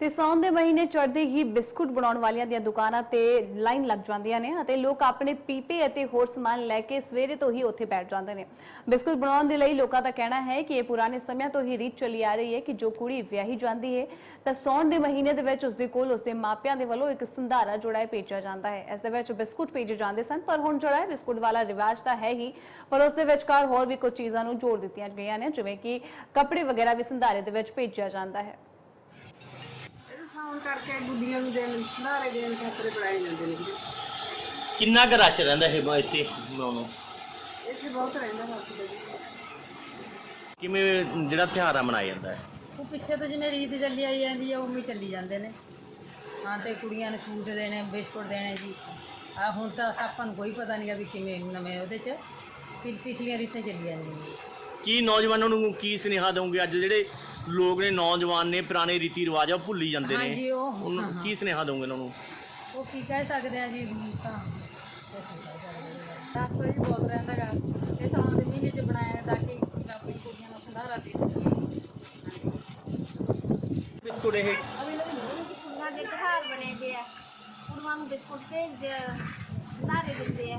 ਤੇ ਸਾਉਣ ਦੇ ਮਹੀਨੇ ਚੜ੍ਹਦੇ ਹੀ ਬਿਸਕੁਟ ਬਣਾਉਣ ਵਾਲੀਆਂ ਦੀਆਂ ਦੁਕਾਨਾਂ ਤੇ ਲਾਈਨ ਲੱਗ ਜਾਂਦੀਆਂ ਨੇ ਅਤੇ ਲੋਕ ਆਪਣੇ ਪੀਪੇ ਅਤੇ ਹੋਰ ਸਮਾਨ ਲੈ ਕੇ ਸਵੇਰੇ ਤੋਂ ਹੀ ਉੱਥੇ ਬੈਠ ਜਾਂਦੇ ਨੇ। ਬਿਸਕੁਟ ਬਣਾਉਣ ਦੇ ਲਈ ਲੋਕਾਂ ਦਾ ਕਹਿਣਾ ਹੈ ਕਿ ਇਹ ਪੁਰਾਣੇ ਸਮਿਆਂ ਤੋਂ ਹੀ ਰੀਤ ਚੱਲੀ ਆ ਰਹੀ ਹੈ ਕਿ ਜੋ ਕੁੜੀ ਵਿਆਹੀ ਜਾਂਦੀ ਹੈ, ਤਾਂ ਸਾਉਣ ਦੇ ਮਹੀਨੇ ਦੇ ਵਿੱਚ ਉਸਦੇ ਕੋਲ ਉਸਦੇ ਮਾਪਿਆਂ ਦੇ ਵੱਲੋਂ ਇੱਕ ਸੰਧਾਰਾ ਜੋੜਾ ਹੈ ਭੇਜਿਆ ਜਾਂਦਾ ਹੈ। ਇਸ ਦੇ ਵਿੱਚ ਬਿਸਕੁਟ ਭੇਜੇ ਜਾਂਦੇ ਸਨ, ਪਰ ਹੁਣ ਜਿਹੜਾ ਹੈ ਬਿਸਕੁਟ ਵਾਲਾ ਰਿਵਾਜ ਤਾਂ ਹੈ ਹੀ, ਪਰ ਉਸ ਦੇ ਵਿਚਕਾਰ ਹੋਰ ਵੀ ਕੁਝ ਚੀਜ਼ਾਂ ਨੂੰ ਜੋੜ ਦਿੱਤੀਆਂ ਗਈਆਂ ਨੇ, ਜਿਵੇਂ ਕਿ ਕੱਪੜੇ ਵਗੈਰਾ ਵੀ ਸੰਧਾਰੇ ਦੇ ਵਿੱਚ ਭੇਜਿਆ ਜਾਂਦਾ ਹੈ। ਇਹ ਸਾਉਣ ਕਰਕੇ ਗੁੱਡੀਆਂ ਨੂੰ ਦੇਣ ਨਾਰੇ ਦੇਣ ਖਾਤਰ ਬਣਾਏ ਜਾਂਦੇ ਨੇ ਵੀਰੇ। ਕਿੰਨਾ ਕੁ ਰਸ਼ ਰਹਿੰਦਾ ਇਹ ਬ- ਇੱਥੇ ਬਣਾਉਣ? ਨੂੰ ਇੱਥੇ ਬਹੁਤ ਰਹਿੰਦਾ ਜੀ। ਕਿਵੇਂ ਜਿਹੜਾ ਤਿਉਹਾਰ ਆ ਮਨਾਇਆ ਜਾਂਦਾ ਹੈ? ਉਹ ਪਿੱਛੇ ਤੋਂ ਜਿਵੇਂ ਰੀਤ ਚੱਲੀ ਆਈ ਜਾਂਦੀ ਆ ਉਵੇਂ ਹੀ ਚੱਲੀ ਜਾਂਦੇ ਨੇ। ਹਾਂ ਤੇ ਕੁੜੀਆਂ ਨੂੰ ਸੂਟ ਦੇਣੇ ਬਿਸਕੁਟ ਦੇਣੇ ਜੀ। ਆ ਹੁਣ ਤਾਂ ਆਪਾਂ ਨੂੰ ਕੋਈ ਪਤਾ ਨਹੀਂਗਾ ਵੀ ਕਿਵੇਂ ਨਵੇਂ ਉਹਦੇ 'ਚ। ਫਿਰ ਪਿਛਲੀਆਂ ਰੀਤਾਂ ਚੱਲੀ ਜਾਂਦੀਆਂ ਨੇ। ਕੀ ਨੌਜਵਾਨਾਂ ਨੂੰ ਕੀ ਸੁਨੇਹਾ ਦਵੋਗੇ ਅੱਜ ਜਿਹੜੇ ਲੋਕ ਨੇ ਨੌਜਵਾਨ ਨੇ ਪੁਰਾਣੇ ਰੀਤੀ ਰਿਵਾਜ ਆ ਉਹ ਭੁੱਲੀ ਜਾਂਦੇ ਨੇ। ਹਾਂਜੀ, ਉਹ- ਉਹਨਾਂ ਨੂੰ ਹਾਂ, ਕੀ ਸੁਨੇਹਾ ਦਵੋਗੇ ਉਹਨਾਂ ਨੂੰ? ਉਹ ਕੀ ਕਹਿ ਸਕਦੇ ਆ ਜੀ ਤਾਂ ਕੁਛ ਨਹੀਂ ਕਹਿ ਸਕਦੇ ਦਸ ਵਜੇ ਬਹੁਤ ਰਹਿੰਦਾ ਗਾ। ਇਹ ਸਾਉਣ ਦੇ ਮਹੀਨੇ ਚ ਬਣਾਇਆ ਤਾਂ ਕਿ ਆਪਣੀ ਕੁੜੀਆਂ ਨੂੰ ਸੰਧਾਰਾ ਦੇ ਸਕੀਏ। ਬਿਸਕੁਟ ਇਹ? ਕੁੜੀਆਂ ਦੇ ਘਰ ਬਣੇ ਪਏ ਆ। ਕੁੜੀਆਂ ਨੂੰ ਬਿਸਕੁਟ ਭੇਜਦੇ ਆ ਨਾਰੇ ਦਿੰਦੇ ਆ।